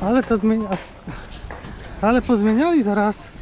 Ale to zmienia. Ale pozmieniali teraz.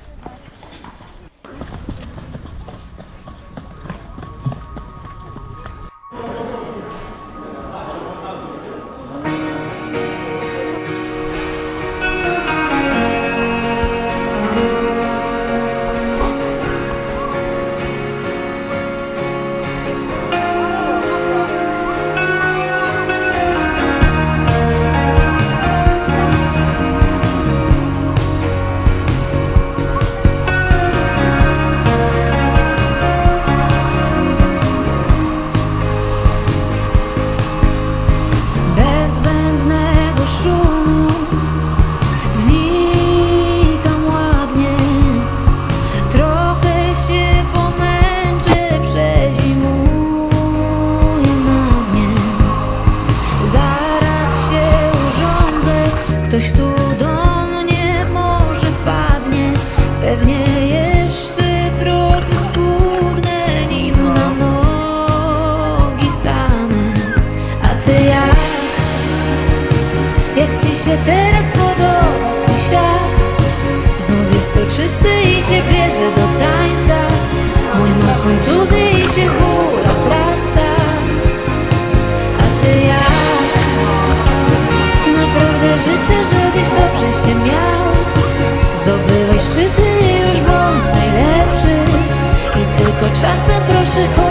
Się teraz podoba twój świat? Znów jest soczysty i cię bierze do tańca Mój ma kontuzję i się w bólach wzrasta A ty jak? Naprawdę życzę, żebyś dobrze się miał Zdobywaj szczyty i już bądź najlepszy I tylko czasem proszę chociaż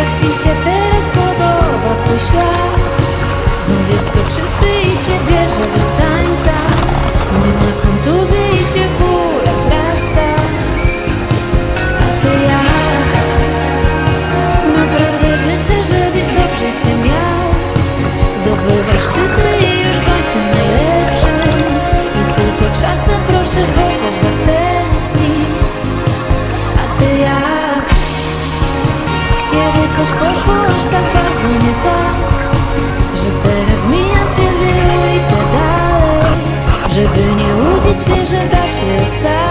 Jak ci się teraz podoba twój świat? Znów jest soczysty i cię bierze do tańca Mój ma kontuzję i się w bólach wzrasta A ty jak? Nie łudzić się, że da się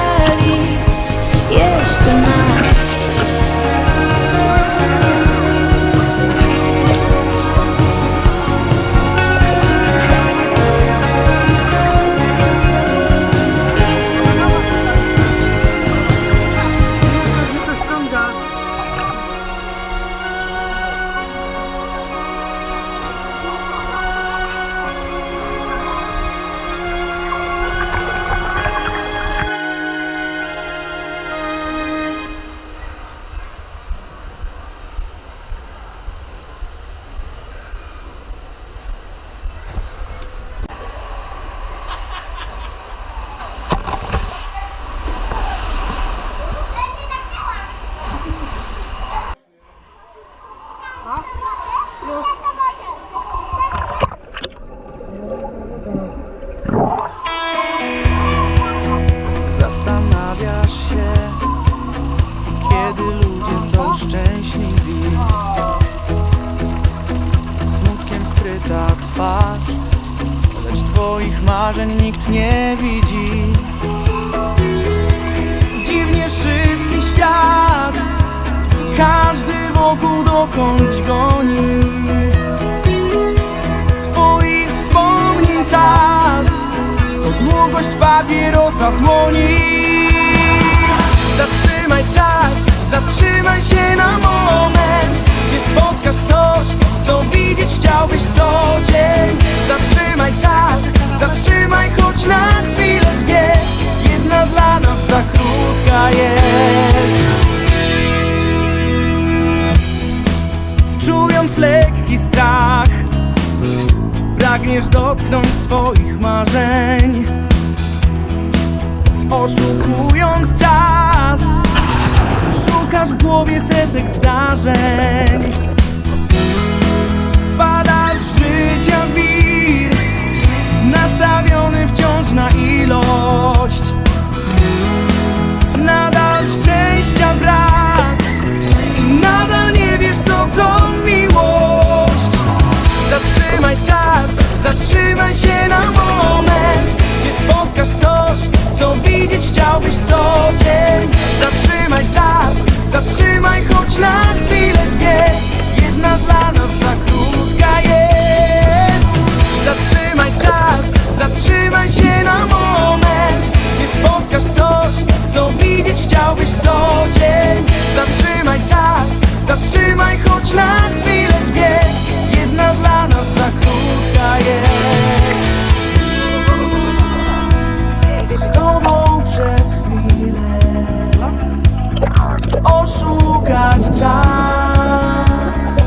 Zastanawiasz się, kiedy ludzie są szczęśliwi. Smutkiem skryta twarz, lecz twoich marzeń nikt nie widzi. Dziwnie szybki świat, każdy wokół dokądś goni. Twoich wspomnień czas to długość papierosa w dłoni. Zatrzymaj czas, zatrzymaj się na moment Gdzie spotkasz coś, co widzieć chciałbyś co dzień Zatrzymaj czas, zatrzymaj choć na chwilę dwie Jedna dla nas za krótka strach. Pragniesz dotknąć swoich marzeń Oszukując czas. Szukasz w głowie setek zdarzeń. Wpadasz w życia wir Nastawiony wciąż na ilość. Nadal szczęścia brak czas, zatrzymaj choć na chwilę dwie. Jedna dla nas za krótka jest. Zatrzymaj czas, zatrzymaj się na moment. Gdzie spotkasz coś, co widzieć chciałbyś co dzień? Zatrzymaj czas, zatrzymaj choć na chwilę dwie. Jedna dla nas za krótka jest. Z tobą Czas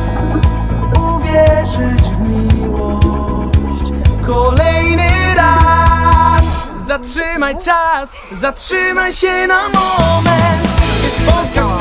Uwierzyć w miłość. Kolejny raz. Zatrzymaj czas Zatrzymaj się na moment. Gdzie spotkasz